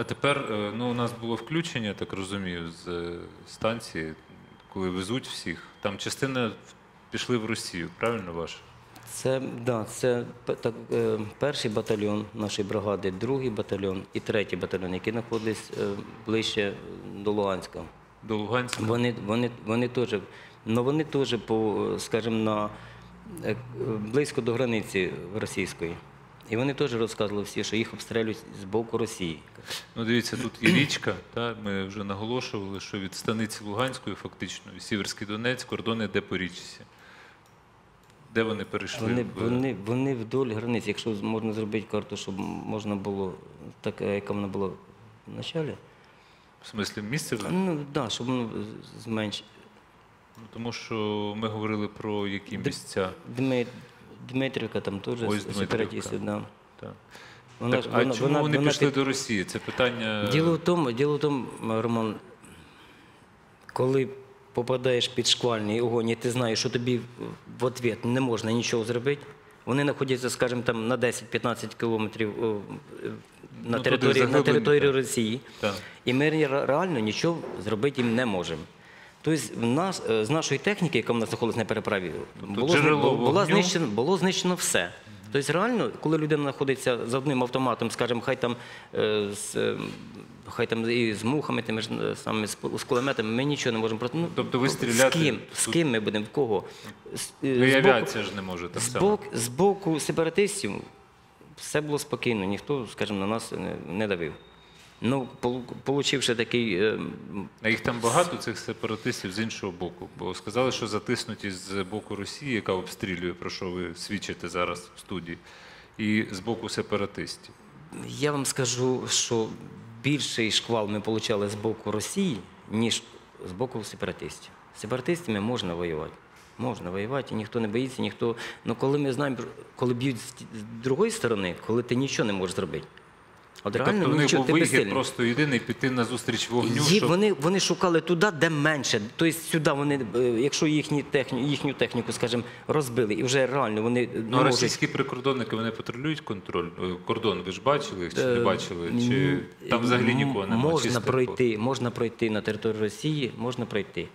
А тепер е, ну, у нас було включення, так розумію, з е, станції, коли везуть всіх. Там частина пішли в Росію, правильно ваше? Це, да, це так, е, перший батальйон нашої бригади, другий батальйон і третій батальйон, які знаходились е, ближче до Луганська. До Луганська? Вони, вони, вони теж, ну вони теж по, скажімо, на близько до границі російської. І вони теж розказували всі, що їх обстрілюють з боку Росії. Ну, дивіться, тут і річка. Та, ми вже наголошували, що від станиці Луганської, фактично, і Сіверський Донець, кордон йде по річці. Де вони перейшли? Вони, вони, вони вдоль границь, якщо можна зробити карту, щоб можна було, така, яка вона була в началі, В смислі, місце? ну так, да, щоб воно зменшити. Ну, тому що ми говорили про які місця. Дмит, Дмитрівка там теж Ось Дмитрівка. да. Так. Вона, так, а вона, чому вона, вони вона пішли до Росії? Це питання. Діло в тому, діло в тому, Роман, коли попадаєш під шквальний огонь, і ти знаєш, що тобі в ответ не можна нічого зробити. Вони знаходяться, скажімо, там на 10-15 кілометрів на, туди території, на території. Росії. Так. І ми реально нічого зробити їм не можемо. Тобто, в нас, е, з нашої техніки, яка в нас знаходилась на переправі, було, джерело було, знищено, було знищено все. Тобто, реально, коли людина знаходиться за одним автоматом, скажімо, хай там е, з, е, хай там і з мухами, тими ж самими з, кулеметами, ми нічого не можемо проти. Ну, Тобто ви стріляти З ким? З ким ми будемо? В кого? Ну, і авіація ж не може так з, само. з боку сепаратистів все було спокійно, ніхто, скажімо, на нас не, не давив. Ну, получивши такий е, А їх там багато цих сепаратистів з іншого боку. Бо сказали, що затиснуті з боку Росії, яка обстрілює, про що ви свідчите зараз в студії, і з боку сепаратистів. Я вам скажу, що більший шквал ми отримали з боку Росії, ніж з боку сепаратистів. З сепаратистами можна воювати. Можна воювати, і ніхто не боїться, ніхто. Ну коли ми знаємо, коли б'ють з другої сторони, коли ти нічого не можеш зробити. От реально тобто них нічого, ти вихід безсильний. просто єдиний піти на зустріч вогню, Є- щоб вони, вони шукали туди, де менше. Тобто сюди вони, е, якщо їхні техні, їхню техніку, скажімо, розбили, і вже реально вони не Ну, а можуть. російські прикордонники вони патрулюють контроль е, кордон. Ви ж бачили їх чи не Е, бачили? Чи м, там взагалі м, нікого немає? Можна чисто пройти, можна пройти на територію Росії, можна пройти.